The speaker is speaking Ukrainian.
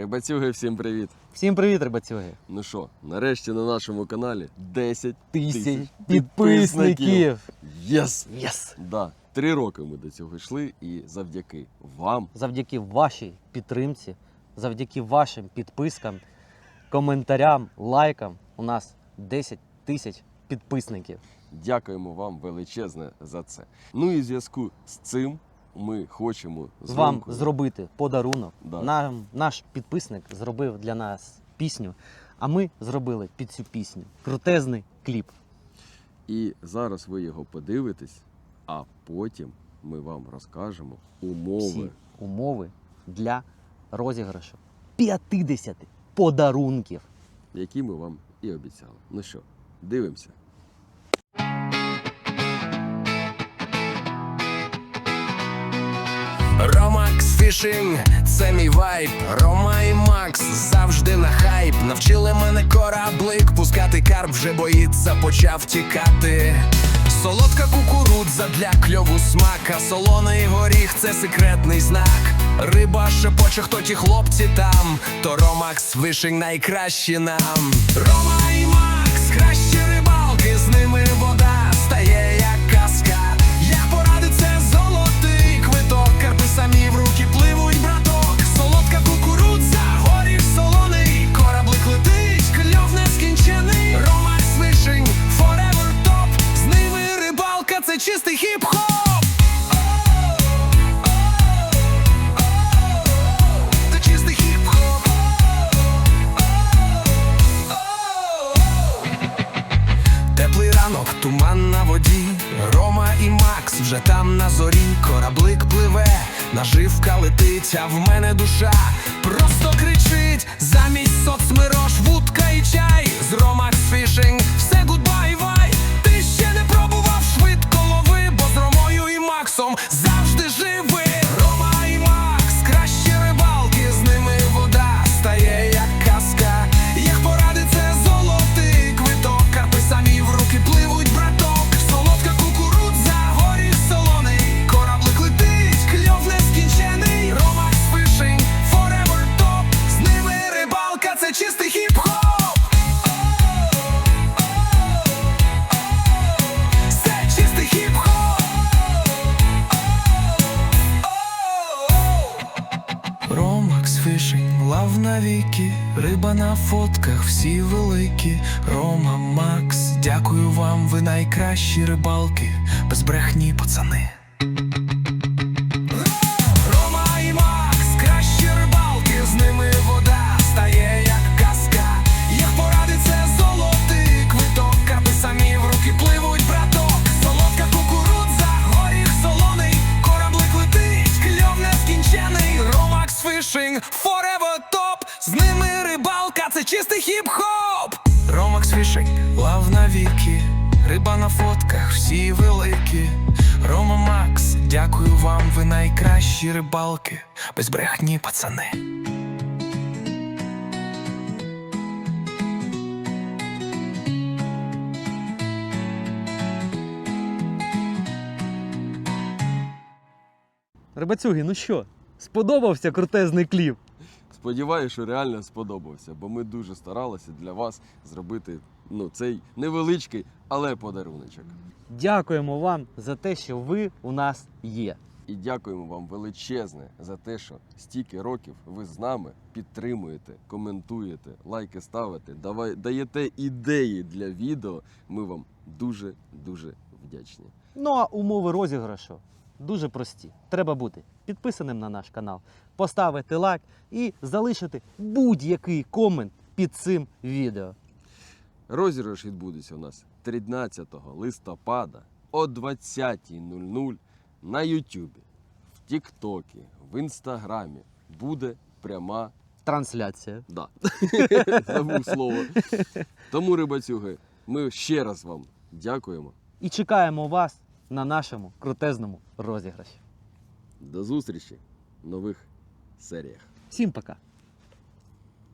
Рибацюги, всім привіт! Всім привіт, рибацюги! Ну що, нарешті на нашому каналі 10 Тисяч підписників! Єс! Єс! Да, три роки ми до цього йшли, і завдяки вам, Завдяки вашій підтримці, завдяки вашим підпискам, коментарям, лайкам у нас 10 тисяч підписників. дякуємо вам величезне за це. Ну і в зв'язку з цим ми хочемо Вам Ромкою- зробити подарунок. Да. Нам наш підписник зробив для нас пісню, а ми зробили під цю пісню крутезний кліп. І зараз ви його подивитесь, а потім ми вам розкажемо умови. Всі умови для розіграшу 50 подарунків. які ми вам і обіцяли. Ну що, дивимося. Ромакс фішинг, це мій вайб. Рома і Макс завжди на хайп. Навчили мене кораблик, пускати карп вже боїться, почав тікати. Солодка кукурудза для кльову смака, солоний горіх це секретний знак. Риба шепоче, хто ті хлопці там, то Ромакс фішинг найкращі нам. Рома і Макс, кращі рибалки, з ними вода ранок, туман на воді, Рома і Макс вже там на зорі, кораблик пливе, наживка летить, а в мене душа. Просто навіки, риба на фотках, всі великі. Рома, Макс, дякую вам, ви найкращі рибалки, без брехні, пацани. Рома і Макс, кращі рибалки, з ними вода стає як казка. Їх поради золотий квиток, карпи самі в руки пливуть, браток. Солодка кукурудза, горіх солоний, кораблик летить, кльов нескінчений. Ромакс фішинг, forever. З ними рибалка, це чистий хіп-хоп. Ромакс фішинг, лав навіки, риба на фотках, всі великі. Рома Макс, дякую вам, ви найкращі рибалки, без брехні, пацани. Рибацюги, ну що, сподобався крутезний кліп? Сподіваюся, що реально сподобався, бо ми дуже старалися для вас зробити ну, цей невеличкий, але подаруночок. Дякуємо вам за те, що ви у нас є. І дякуємо вам величезне за те, що стільки років ви з нами підтримуєте, коментуєте, лайки ставите, давай, даєте ідеї для відео. Ми вам дуже дуже вдячні. Ну а умови розіграшу дуже прості. Треба бути підписаним на наш канал, поставити лайк і залишити будь-який комент під цим відео. Розіграш відбудеться у нас 13 листопада о 20.00 на Ютубі, в Тіктокі, в Інстаграмі. Буде пряма Трансляція. Да. Забув слово. Тому, рибацюги, ми ще раз вам дякуємо. І чекаємо вас на нашому крутезному розіграші. До зустрічі в нових серіях. Всім пока!